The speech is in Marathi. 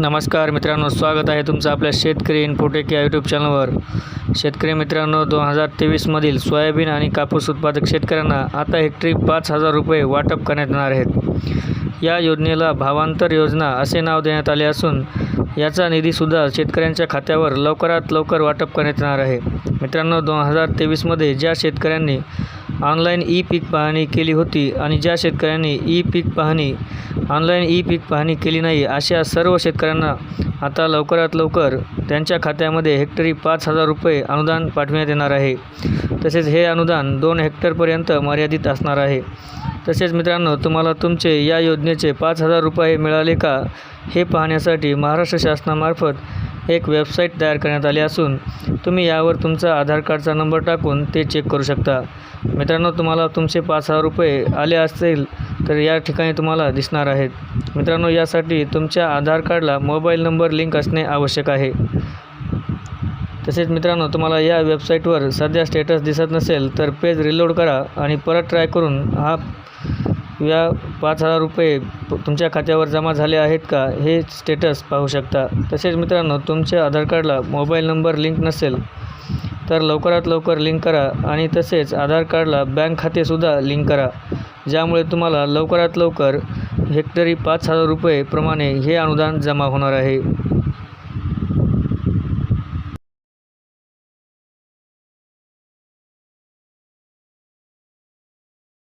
नमस्कार मित्रांनो स्वागत आहे तुमचं आपल्या शेतकरी इन्फोटेक या यूट्यूब चॅनलवर शेतकरी मित्रांनो दोन हजार तेवीसमधील सोयाबीन आणि कापूस उत्पादक शेतकऱ्यांना आता हेक्टरी पाच हजार रुपये वाटप करण्यात येणार आहेत. या योजनेला भावांतर योजना असे नाव देण्यात आले असून याचा निधीसुद्धा शेतकऱ्यांच्या खात्यावर लवकरात लवकर वाटप करण्यात येणार आहे. मित्रांनो दोन हजार तेवीसमध्ये ज्या शेतकऱ्यांनी ऑनलाईन ई पीक पाहणी केली होती आणि ज्या शेतकऱ्यांनी ई पीक पाहणी ऑनलाईन ई पीक पाहणी केली नाही अशा सर्व शेतकऱ्यांना आता लवकरात लवकर त्यांच्या खात्यामध्ये हेक्टरी पाच हजार रुपये अनुदान पाठविण्यात येणार आहे. तसेच हे अनुदान दोन हेक्टरपर्यंत मर्यादित असणार आहे. तसेच मित्रांनो तुम्हाला तुमचे या योजनेचे पाच हजार रुपये मिळाले का हे पाहण्यासाठी महाराष्ट्र शासनामार्फत एक वेबसाईट तयार करण्यात आली असून तुम्ही यावर तुमचा आधार कार्डचा नंबर टाकून ते चेक करू शकता. मित्रांनो तुम्हाला तुमचे पाच हजार रुपये आले असतील तर या ठिकाणी तुम्हाला दिसणार आहेत. मित्रांनो यासाठी तुमच्या आधार कार्डला मोबाईल नंबर लिंक असणे आवश्यक आहे. तसेच मित्रांनो तुम्हाला या वेबसाईटवर सध्या स्टेटस दिसत नसेल तर पेज रिलोड करा आणि परत ट्राय करून हा या पाच हजार रुपये प- तुमच्या खात्यावर जमा झाले आहेत का? हे स्टेटस पाहू शकता. तसेच मित्रांनो तुमच्या आधार कार्डला मोबाईल नंबर लिंक नसेल तर लवकरात लवकर लिंक करा आणि तसेच आधार कार्डला बँक खातेसुद्धा लिंक करा ज्यामुळे तुम्हाला लवकरात लवकर हेक्टरी पाच हजार रुपये प्रमाणे हे अनुदान जमा होणार आहे.